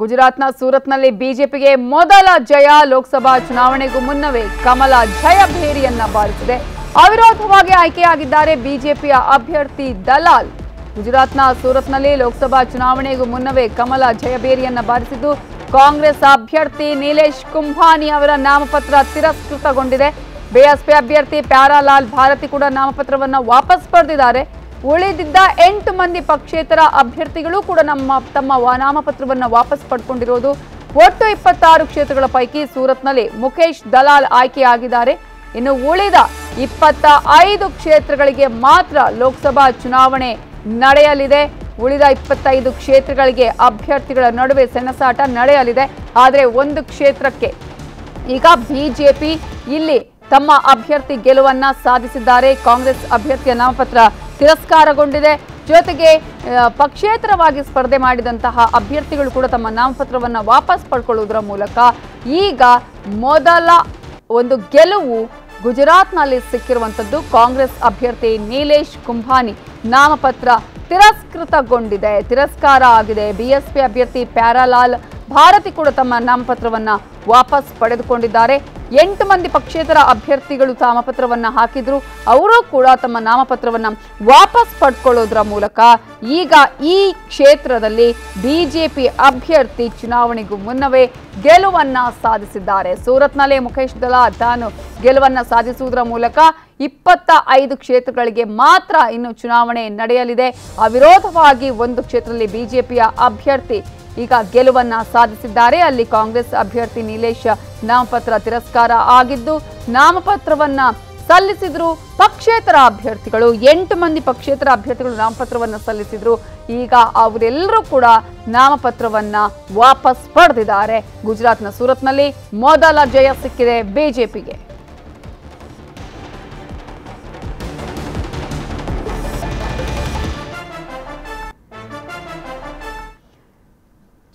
ಗುಜರಾತ್ನ ಸೂರತ್ನಲ್ಲಿ ಬಿಜೆಪಿಗೆ ಮೊದಲ ಜಯ ಲೋಕಸಭಾ ಚುನಾವಣೆಗೂ ಮುನ್ನವೇ ಕಮಲ ಜಯಭೇರಿಯನ್ನ ಬಾರಿಸಿದೆ. ಅವಿರೋಧವಾಗಿ ಆಯ್ಕೆಯಾಗಿದ್ದಾರೆ ಬಿಜೆಪಿಯ ಅಭ್ಯರ್ಥಿ ದಲಾಲ್. ಗುಜರಾತ್ನ ಸೂರತ್ನಲ್ಲಿ ಲೋಕಸಭಾ ಚುನಾವಣೆಗೂ ಮುನ್ನವೇ ಕಮಲ ಜಯಭೇರಿಯನ್ನ ಬಾರಿಸಿದ್ದು, ಕಾಂಗ್ರೆಸ್ ಅಭ್ಯರ್ಥಿ ನೀಲೇಶ್ ಕುಂಭಾನಿ ಅವರ ನಾಮಪತ್ರ ತಿರಸ್ಕೃತಗೊಂಡಿದೆ. ಬಿಎಸ್ಪಿ ಅಭ್ಯರ್ಥಿ ಪ್ಯಾರಾಲಾಲ್ ಭಾರತಿ ಕೂಡ ನಾಮಪತ್ರವನ್ನು ವಾಪಸ್ ಪಡೆದಿದ್ದಾರೆ. ಉಳಿದಿದ್ದ ಎಂಟು ಮಂದಿ ಪಕ್ಷೇತರ ಅಭ್ಯರ್ಥಿಗಳು ಕೂಡ ನಮ್ಮ, ತಮ್ಮ ನಾಮಪತ್ರವನ್ನು ವಾಪಸ್ ಪಡ್ಕೊಂಡಿರೋದು. ಒಟ್ಟು ಇಪ್ಪತ್ತಾರು ಕ್ಷೇತ್ರಗಳ ಪೈಕಿ ಸೂರತ್ನಲ್ಲಿ ಮುಖೇಶ್ ದಲಾಲ್ ಆಯ್ಕೆಯಾಗಿದ್ದಾರೆ. ಇನ್ನು ಉಳಿದ ಇಪ್ಪತ್ತ ಐದು ಕ್ಷೇತ್ರಗಳಿಗೆ ಮಾತ್ರ ಲೋಕಸಭಾ ಚುನಾವಣೆ ನಡೆಯಲಿದೆ. ಉಳಿದ ಇಪ್ಪತ್ತೈದು ಕ್ಷೇತ್ರಗಳಿಗೆ ಅಭ್ಯರ್ಥಿಗಳ ನಡುವೆ ಸೆಣಸಾಟ ನಡೆಯಲಿದೆ. ಆದರೆ ಒಂದು ಕ್ಷೇತ್ರಕ್ಕೆ ಈಗ ಬಿಜೆಪಿ ಇಲ್ಲಿ ತಮ್ಮ ಅಭ್ಯರ್ಥಿ ಗೆಲುವನ್ನ ಸಾಧಿಸಿದ್ದಾರೆ. ಕಾಂಗ್ರೆಸ್ ಅಭ್ಯರ್ಥಿಯ ನಾಮಪತ್ರ ತಿರಸ್ಕಾರಗೊಂಡಿದೆ. ಜೊತೆಗೆ ಪಕ್ಷೇತರವಾಗಿ ಸ್ಪರ್ಧೆ ಮಾಡಿದಂತಹ ಅಭ್ಯರ್ಥಿಗಳು ಕೂಡ ತಮ್ಮ ನಾಮಪತ್ರವನ್ನು ವಾಪಸ್ ಪಡ್ಕೊಳ್ಳೋದ್ರ ಮೂಲಕ ಈಗ ಮೊದಲ ಒಂದು ಗೆಲುವು ಗುಜರಾತ್ನಲ್ಲಿ ಸಿಕ್ಕಿರುವಂಥದ್ದು. ಕಾಂಗ್ರೆಸ್ ಅಭ್ಯರ್ಥಿ ನೀಲೇಶ್ ಕುಂಭಾನಿ ನಾಮಪತ್ರ ತಿರಸ್ಕೃತಗೊಂಡಿದೆ. ತಿರಸ್ಕಾರ ಆಗಿದೆ. ಬಿಎಸ್ಪಿ ಅಭ್ಯರ್ಥಿ ಪ್ಯಾರಾಲಾಲ್ ಭಾರತಿ ಕೂಡ ತಮ್ಮ ನಾಮಪತ್ರವನ್ನು ವಾಪಸ್ ಪಡೆದುಕೊಂಡಿದ್ದಾರೆ. ಎಂಟು ಮಂದಿ ಪಕ್ಷೇತರ ಅಭ್ಯರ್ಥಿಗಳು ನಾಮಪತ್ರವನ್ನ ಹಾಕಿದ್ರು. ಅವರು ಕೂಡ ತಮ್ಮ ನಾಮಪತ್ರವನ್ನ ವಾಪಸ್ ಪಡ್ಕೊಳ್ಳೋದ್ರ ಮೂಲಕ ಈಗ ಈ ಕ್ಷೇತ್ರದಲ್ಲಿ ಬಿಜೆಪಿ ಅಭ್ಯರ್ಥಿ ಚುನಾವಣೆಗೂ ಮುನ್ನವೇ ಗೆಲುವನ್ನ ಸಾಧಿಸಿದ್ದಾರೆ. ಸೂರತ್ನಲ್ಲೇ ಮುಖೇಶ್ ದಲಾ ತಾನು ಗೆಲುವನ್ನ ಸಾಧಿಸುವುದರ ಮೂಲಕ ಇಪ್ಪತ್ತ ಐದು ಕ್ಷೇತ್ರಗಳಿಗೆ ಮಾತ್ರ ಇನ್ನು ಚುನಾವಣೆ ನಡೆಯಲಿದೆ. ಅವಿರೋಧವಾಗಿ ಒಂದು ಕ್ಷೇತ್ರದಲ್ಲಿ ಬಿಜೆಪಿಯ ಅಭ್ಯರ್ಥಿ ಈಗ ಗೆಲುವನ್ನ ಸಾಧಿಸಿದ್ದಾರೆ. ಅಲ್ಲಿ ಕಾಂಗ್ರೆಸ್ ಅಭ್ಯರ್ಥಿ ನೀಲೇಶ್ ನಾಮಪತ್ರ ತಿರಸ್ಕಾರ ಆಗಿದ್ದು, ನಾಮಪತ್ರವನ್ನ ಸಲ್ಲಿಸಿದ್ರು ಪಕ್ಷೇತರ ಅಭ್ಯರ್ಥಿಗಳು. ಎಂಟು ಮಂದಿ ಪಕ್ಷೇತರ ಅಭ್ಯರ್ಥಿಗಳು ನಾಮಪತ್ರವನ್ನ ಸಲ್ಲಿಸಿದ್ರು. ಈಗ ಅವರೆಲ್ಲರೂ ಕೂಡ ನಾಮಪತ್ರವನ್ನ ವಾಪಸ್ ಪಡೆದಿದ್ದಾರೆ. ಗುಜರಾತ್ನ ಸೂರತ್ನಲ್ಲಿ ಮೊದಲ ಜಯ ಸಿಕ್ಕಿದೆ ಬಿಜೆಪಿಗೆ.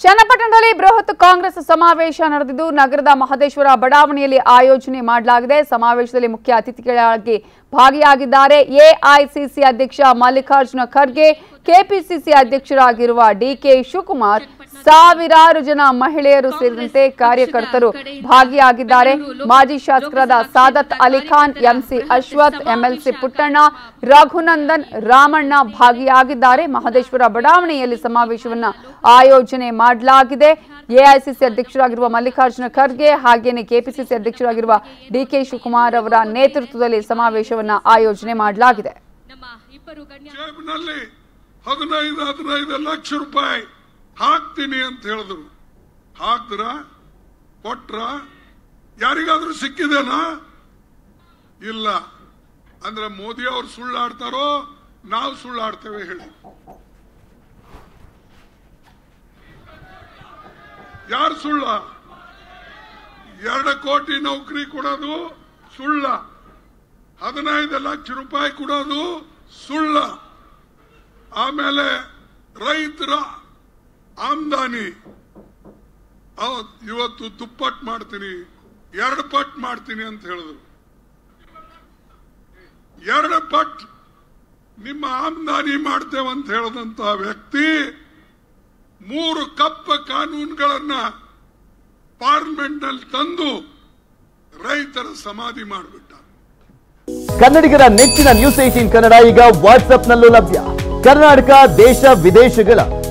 ಚನ್ನಪಟ್ಟಣದಲ್ಲಿ ಬೃಹತ್ ಕಾಂಗ್ರೆಸ್ ಸಮಾವೇಶ ನಡೆದಿದ್ದು, ನಗರದ ಮಹದೇಶ್ವರ ಬಡಾವಣೆಯಲ್ಲಿ ಆಯೋಜನೆ ಮಾಡಲಾಗಿದೆ. ಸಮಾವೇಶದಲ್ಲಿ ಮುಖ್ಯ ಅತಿಥಿಗಳಾಗಿ ಭಾಗಿಯಾಗಿದ್ದಾರೆ. ಎಐಸಿಸಿ ಅಧ್ಯಕ್ಷ ಮಲ್ಲಿಕಾರ್ಜುನ ಖರ್ಗೆ, ಕೆಪಿಸಿಸಿ ಅಧ್ಯಕ್ಷರಾಗಿರುವ ಡಿಕೆ ಶಿವಕುಮಾರ್ ಸಾವಿರಾರು ಜನ ಮಹಿಳೆಯರು ಸೇರಿದಂತೆ ಕಾರ್ಯಕರ್ತರು ಭಾಗಿಯಾಗಿದ್ದಾರೆ. ಮಾಜಿ ಶಾಸಕರಾದ ಸಾದತ್ ಅಲಿಖಾನ್ ಎಂಸಿ ಅಶ್ವಥ್, ಎಂಎಲ್ಸಿ ಪುಟ್ಟಣ್ಣ, ರಘುನಂದನ್, ರಾಮಣ್ಣ ಭಾಗಿಯಾಗಿದ್ದಾರೆ. ಮಹದೇಶ್ವರ ಬಡಾವಣೆಯಲ್ಲಿ ಸಮಾವೇಶವನ್ನ ಆಯೋಜನೆ ಮಾಡಲಾಗಿದೆ. ಎಐಸಿಸಿ ಅಧ್ಯಕ್ಷರಾಗಿರುವ ಮಲ್ಲಿಕಾರ್ಜುನ ಖರ್ಗೆ ಹಾಗೇನೆ ಕೆಪಿಸಿಸಿ ಅಧ್ಯಕ್ಷರಾಗಿರುವ ಡಿಕೆ ಶಿವಕುಮಾರ್ ಅವರ ನೇತೃತ್ವದಲ್ಲಿ ಸಮಾವೇಶವನ್ನ ಆಯೋಜನೆ ಮಾಡಲಾಗಿದೆ. ಹದಿನೈದು ಹದಿನೈದು ಲಕ್ಷ ರೂಪಾಯಿ ಹಾಕ್ತೀನಿ ಅಂತ ಹೇಳಿದ್ರು. ಹಾಕ್ದ್ರ? ಕೊಟ್ರ? ಯಾರಿಗಾದ್ರೂ ಸಿಕ್ಕಿದೇನಾ? ಇಲ್ಲ. ಅಂದ್ರೆ ಮೋದಿ ಅವರು ಸುಳ್ಳಾಡ್ತಾರೋ, ನಾವು ಸುಳ್ಳಾಡ್ತೇವೆ ಹೇಳಿ. ಯಾರು ಸುಳ್ಳ? ಎರಡು ಕೋಟಿ ನೌಕರಿ ಕೊಡೋದು ಸುಳ್ಳ. ಹದಿನೈದು ಲಕ್ಷ ರೂಪಾಯಿ ಕೊಡೋದು ಸುಳ್ಳ. ಆಮೇಲೆ ರೈತರ ಆಮ್ದಾನಿ. ಇವತ್ತು ದುಪ್ಪಟ್ಟು ಮಾಡ್ತೀನಿ, ಎರಡು ಪಟ್ ಮಾಡ್ತೀನಿ ಅಂತ ಹೇಳಿದ್ರು. ಎರಡು ಪಟ್ ನಿಮ್ಮ ಆಮ್ದಾನಿ ಮಾಡ್ತೇವಂತ ಹೇಳದಂತ ವ್ಯಕ್ತಿ ಮೂರು ಕಪ್ಪ ಕಾನೂನುಗಳನ್ನ ಪಾರ್ಲಿಮೆಂಟ್ನಲ್ಲಿ ತಂದು ರೈತರ ಸಮಾಧಿ ಮಾಡಿಬಿಟ್ಟ. ಕನ್ನಡಿಗರ ನೆಚ್ಚಿನ ನ್ಯೂಸ್ ಏಟೀನ್ ಕನ್ನಡ ಈಗ ವಾಟ್ಸ್ಆಪ್ನಲ್ಲೂ ಲಭ್ಯ. ಕರ್ನಾಟಕ, ದೇಶ, ವಿದೇಶಗಳ